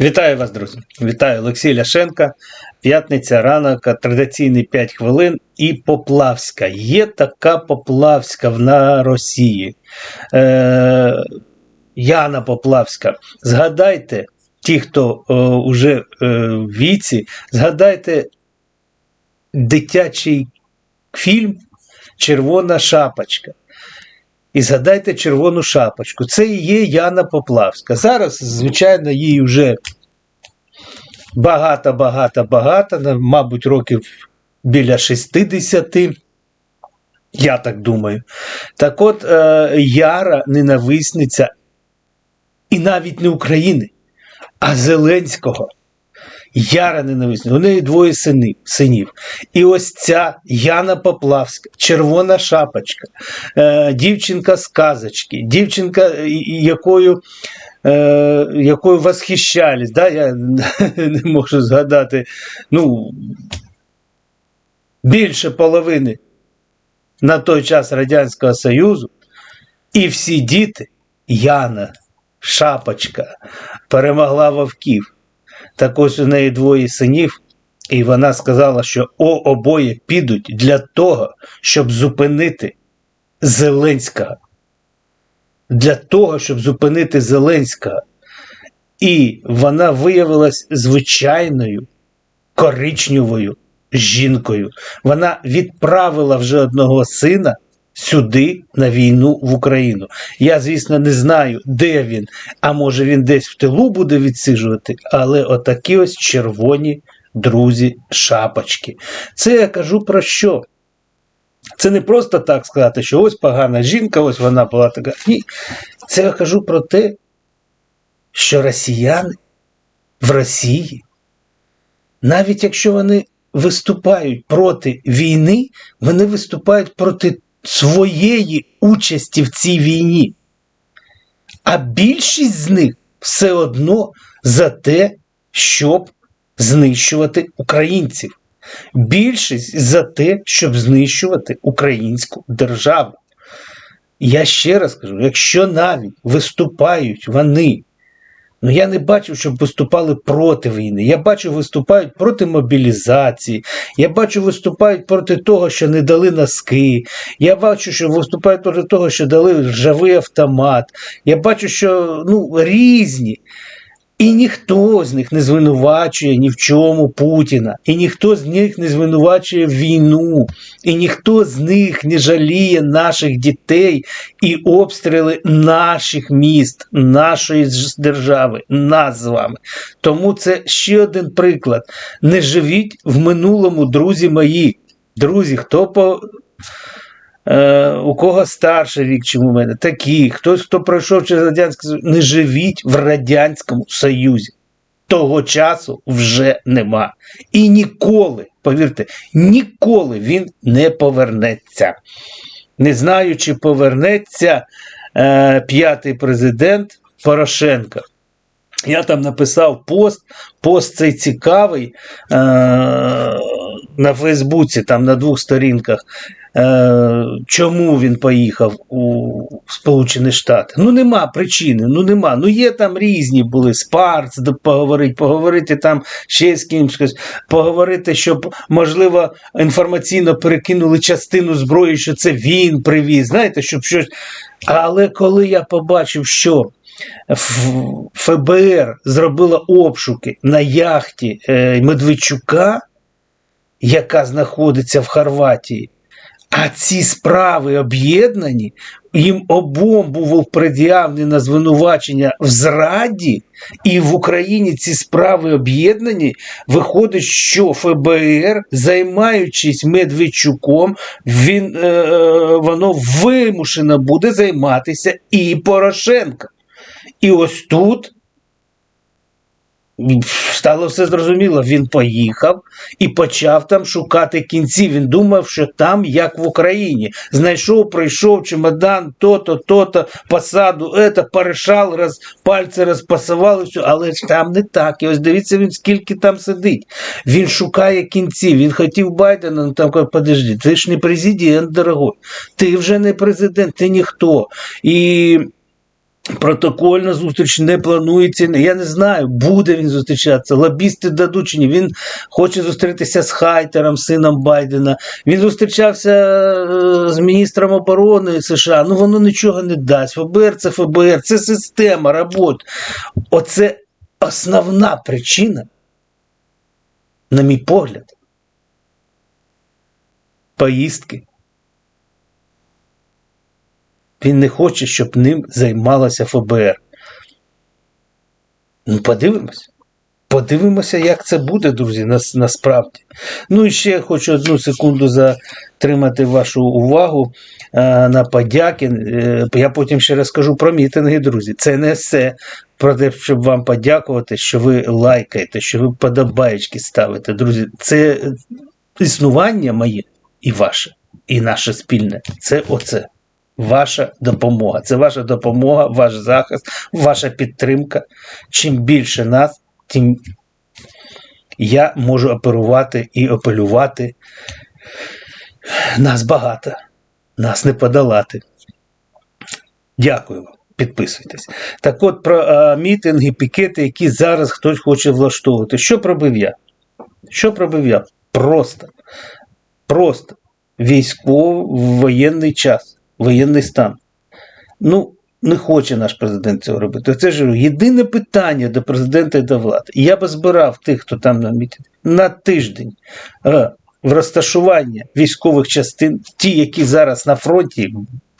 Вітаю вас, друзі! Вітаю Олексій Ляшенка. П'ятниця ранок, традиційний 5 хвилин. І Поплавська. Є така Поплавська на Росії. Е, Яна Поплавська. Згадайте, ті, хто е, вже е, в віці, згадайте дитячий фільм Червона шапочка. І згадайте червону шапочку. Це і є Яна Поплавська. Зараз, звичайно, їй вже багато, багато, багато, мабуть, років біля 60. Я так думаю. Так от, е, Яра ненависниця і навіть не України, а Зеленського. Яра ненависниця. У неї двоє синів. І ось ця Яна Поплавська, червона шапочка, е, дівчинка з казочки, дівчинка, е, якою, е, якою восхищались. Да? Я не можу згадати ну, більше половини на той час Радянського Союзу. І всі діти, Яна, Шапочка, перемогла вовків. Так ось у неї двоє синів, і вона сказала, що о, обоє підуть для того, щоб зупинити Зеленського. Для того, щоб зупинити Зеленського. І вона виявилась звичайною коричневою жінкою. Вона відправила вже одного сина сюди на війну в Україну. Я, звісно, не знаю, де він, а може він десь в тилу буде відсиджувати, але отакі ось червоні друзі шапочки. Це я кажу про що? Це не просто так сказати, що ось погана жінка, ось вона була така. Ні. Це я кажу про те, що росіяни в Росії, навіть якщо вони виступають проти війни, вони виступають проти своєї участі в цій війні. А більшість з них все одно за те, щоб знищувати українців. Більшість за те, щоб знищувати українську державу. Я ще раз кажу: якщо навіть виступають вони, ну я не бачу, щоб виступали проти війни. Я бачу, виступають проти мобілізації. Я бачу, виступають проти того, що не дали носки. Я бачу, що виступають проти того, що дали ржавий автомат. Я бачу, що ну, різні. І ніхто з них не звинувачує ні в чому Путіна, і ніхто з них не звинувачує війну, і ніхто з них не жаліє наших дітей і обстріли наших міст, нашої держави, нас з вами. Тому це ще один приклад. Не живіть в минулому, друзі мої. Друзі, хто по. Е, у кого старший вік, чим у мене, такі, хтось, хто пройшов через Радянський Союз, не живіть в Радянському Союзі. Того часу вже нема. І ніколи, повірте, ніколи він не повернеться. Не знаю, чи повернеться е, п'ятий президент Порошенко. Я там написав пост, пост цей цікавий е, на Фейсбуці, там на двох сторінках. Е, чому він поїхав у Сполучені Штати? Ну нема причини, ну нема. Ну є там різні були спарц, поговорити, поговорити там ще з кимось, поговорити, щоб, можливо, інформаційно перекинули частину зброї, що це він привіз. Знаєте, щоб щось. Але коли я побачив, що ФБР зробила обшуки на яхті е, Медведчука, яка знаходиться в Хорватії, а ці справи об'єднані, їм обом був пред'явлено звинувачення в зраді, і в Україні ці справи об'єднані. Виходить, що ФБР, займаючись Медведчуком, він, е, воно вимушено буде займатися і Порошенком. І ось тут стало все зрозуміло. Він поїхав і почав там шукати кінці. Він думав, що там, як в Україні, знайшов, прийшов чемодан, то-то, то-то, посаду, ето, порішав, роз, пальці розпасували, все, але ж там не так. І ось дивіться, він скільки там сидить. Він шукає кінці. Він хотів Байдена, ну там каже, подожди, ти ж не президент, дорогой. Ти вже не президент, ти ніхто. І Протокольна зустріч не планується. Я не знаю, буде він зустрічатися. Лобісти дадуть чи ні. Він хоче зустрітися з Хайтером, сином Байдена. Він зустрічався е, з міністром оборони США. Ну воно нічого не дасть. ФБР це ФБР, це система робот. Оце основна причина, на мій погляд, поїздки. Він не хоче, щоб ним займалося ФБР. Ну, подивимось. Подивимося, як це буде, друзі, нас, насправді. Ну і ще хочу одну секунду затримати вашу увагу е, на подяки. Е, я потім ще розкажу про мітинги, друзі. Це не все про те, щоб вам подякувати, що ви лайкаєте, що ви подобаєчки ставите. Друзі, це існування моє і ваше, і наше спільне. Це оце. Ваша допомога. Це ваша допомога, ваш захист, ваша підтримка. Чим більше нас, тим я можу оперувати і апелювати. Нас багато, нас не подолати. Дякую вам. Підписуйтесь. Так от про а, мітинги, пікети, які зараз хтось хоче влаштовувати. Що пробив я? Що пробив я? Просто. Просто військовий воєнний час, воєнний стан. Ну, не хоче наш президент цього робити. Це ж єдине питання до президента і до влади. Я би збирав тих, хто там на мітинг, на тиждень е, в розташування військових частин, ті, які зараз на фронті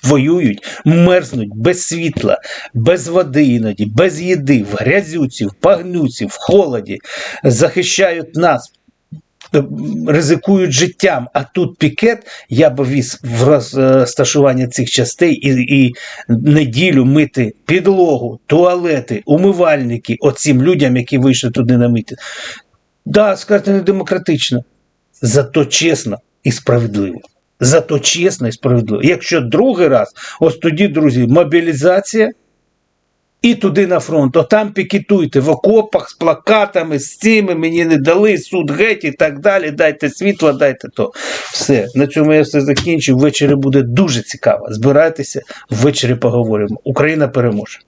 воюють, мерзнуть без світла, без води іноді, без їди, в грязюці, в пагнюці, в холоді, захищають нас. Е, Ризикують життям, а тут пікет я б віз в розташування цих частей і, і неділю мити підлогу, туалети, умивальники оцим людям, які вийшли туди на мити. Да, скажете, не демократично, зато чесно і справедливо. Зато чесно і справедливо. Якщо другий раз, ось тоді, друзі, мобілізація і туди на фронт. Отам пікетуйте в окопах з плакатами, з цими мені не дали, суд геть і так далі. Дайте світло, дайте то. Все. На цьому я все закінчу. Ввечері буде дуже цікаво. Збирайтеся, ввечері поговоримо. Україна переможе.